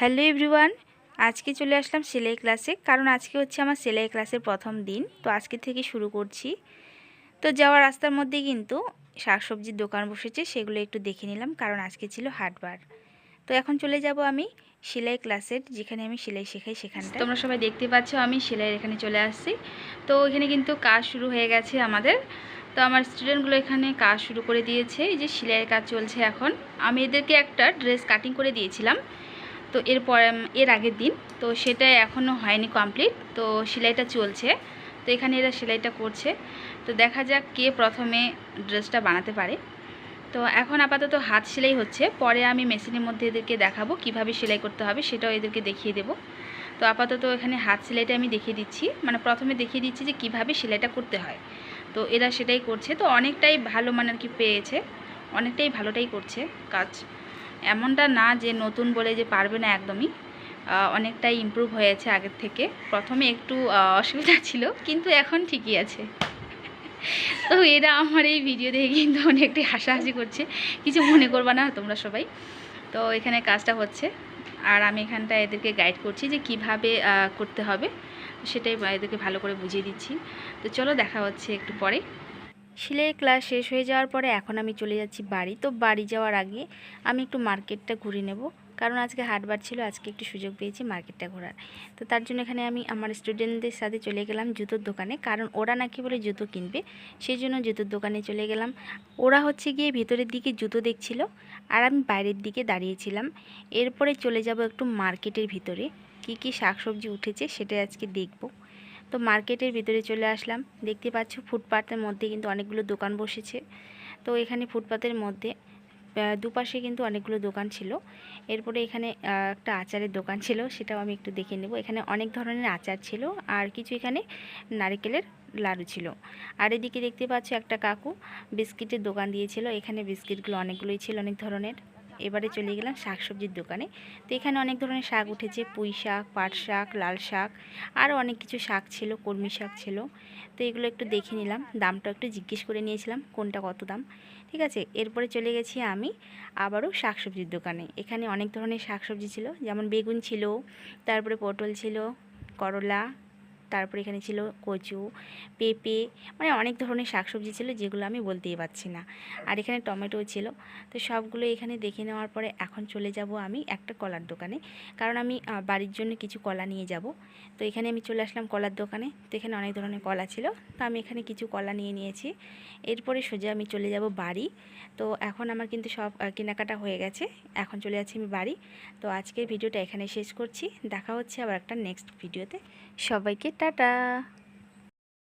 Hello everyone, আজকে চলে আসলাম সেলাই ক্লাসে, কারণ আজকে হচ্ছে আমার সেলাই ক্লাসের প্রথম দিন, তো আজকে থেকে শুরু করছি। তো যাওয়ার রাস্তার মধ্যে কিন্তু শাকসবজির দোকান বসেছে, সেগুলো একটু দেখে নিলাম, কারণ আজকে ছিল হাটবার। তো এখন চলে যাব আমি সেলাই ক্লাসের, যেখানে আমি সেলাই শেখাই সেখানটা তোমরা সবাই দেখতে পাচ্ছ আমি সেলাইয়ের এখানে চলে আসছি। তো এখানে কিন্তু কাজ শুরু হয়ে গেছে আমাদের। তো আমার স্টুডেন্টগুলো এখানে কাজ শুরু করে দিয়েছে, এই যে সেলাইয়ের কাজ চলছে এখন। আমি এদেরকে একটা ড্রেস কাটিং করে দিয়েছিলাম। তো এরপর এর আগের দিন, তো সেটা এখনও হয়নি কমপ্লিট তো সেলাইটা চলছে। তো এখানে এরা সেলাইটা করছে। তো দেখা যাক কে প্রথমে ড্রেসটা বানাতে পারে। তো এখন আপাতত হাত সেলাই হচ্ছে। পরে আমি মেশিনের মধ্যে এদেরকে দেখাবো কীভাবে সেলাই করতে হবে, সেটাও এদেরকে দেখিয়ে দেবো। তো আপাতত এখানে হাত সেলাইটা আমি দেখিয়ে দিচ্ছি। মানে প্রথমে দেখিয়ে দিচ্ছি যে কীভাবে সেলাইটা করতে হয়। তো এরা সেটাই করছে। তো অনেকটাই ভালো মানে আর কি পেয়েছে। অনেকটাই ভালোটাই করছে কাজ। এমনটা না যে নতুন বলে যে পারবে না একদমই। অনেকটাই ইমপ্রুভ হয়েছে আগের থেকে। প্রথমে একটু অসুবিধা ছিল, কিন্তু এখন ঠিকই আছে। তো এরা আমার এই ভিডিও দেখে কিন্তু অনেকটাই হাসাহাসি করছে। কিছু মনে করবা না তোমরা সবাই। তো এখানে কাজটা হচ্ছে। আর আমি এখানটা এদেরকে গাইড করছি যে কীভাবে করতে হবে। সেটাই, এদেরকে ভালো করে বুঝিয়ে দিচ্ছি। তো চলো দেখা হচ্ছে একটু পরে। সেলাইয়ের ক্লাস শেষ হয়ে যাওয়ার পরে এখন আমি চলে যাচ্ছি বাড়ি। তো বাড়ি যাওয়ার আগে আমি একটু মার্কেটটা ঘুরে নেব। কারণ আজকে হাটবার ছিল, আজকে একটু সুযোগ পেয়েছি মার্কেটটা ঘোরার। তো তার জন্য এখানে আমি আমার স্টুডেন্টদের সাথে চলে গেলাম জুতোর দোকানে। কারণ ওরা নাকি বলে জুতো কিনবে, সেই জন্য জুতোর দোকানে চলে গেলাম। ওরা হচ্ছে গিয়ে ভিতরের দিকে জুতো দেখছিল আর আমি বাইরের দিকে দাঁড়িয়েছিলাম। এরপরে চলে যাব একটু মার্কেটের ভিতরে। কি কি শাকসবজি উঠেছে সেটা আজকে দেখব। তো মার্কেটের ভিতরে চলে আসলাম। দেখতে পাচ্ছ ফুটপাতের মধ্যে কিন্তু অনেকগুলো দোকান বসেছে। তো এখানে ফুটপাতের মধ্যে দুপাশে কিন্তু অনেকগুলো দোকান ছিল। এরপরে এখানে একটা আচারের দোকান ছিল, সেটাও আমি একটু দেখে নেব। এখানে অনেক ধরনের আচার ছিল আর কিছু এখানে নারকেলের লাড়ু ছিল। আর এদিকে দেখতে পাচ্ছ একটা কাকু বিস্কিটের দোকান দিয়েছিল। এখানে বিস্কিটগুলো অনেকগুলোই ছিল, অনেক ধরনের। এবারে চলে গেলাম শাকসবজির দোকানে। তো এখানে অনেক ধরনের শাক উঠেছে, পুঁই শাক, পাট শাক, লাল শাক, আরও অনেক কিছু শাক ছিল, কলমি শাক ছিল। তো এগুলো একটু দেখে নিলাম, দামটা একটু জিজ্ঞেস করে নিয়েছিলাম, কোনটা কত দাম। ঠিক আছে, এরপরে চলে গেছি আমি আবারও শাকসবজির দোকানে। এখানে অনেক ধরনের শাকসবজি ছিল, যেমন বেগুন ছিল, তারপরে পটল ছিল, করলা তারপরে এখানে ছিল কচু, পেঁপে মানে অনেক ধরনের শাকসবজি ছিল যেগুলো আমি বলতেই পারছি না। আর এখানে টমেটো ছিল। তো সবগুলো এখানে দেখে নেওয়ার পরে এখন চলে যাব আমি একটা কলার দোকানে। কারণ আমি বাড়ির জন্য কিছু কলা নিয়ে যাব। তো এখানে আমি চলে আসলাম কলার দোকানে। তো এখানে অনেক ধরনের কলা ছিল। তো আমি এখানে কিছু কলা নিয়ে নিয়েছি। এরপরে সোজা আমি চলে যাব বাড়ি। তো এখন আমার কিন্তু সব কেনাকাটা হয়ে গেছে। এখন চলে যাচ্ছি আমি বাড়ি। তো আজকের ভিডিওটা এখানে শেষ করছি। দেখা হচ্ছে আবার একটা নেক্সট ভিডিওতে সবাইকে টাটা।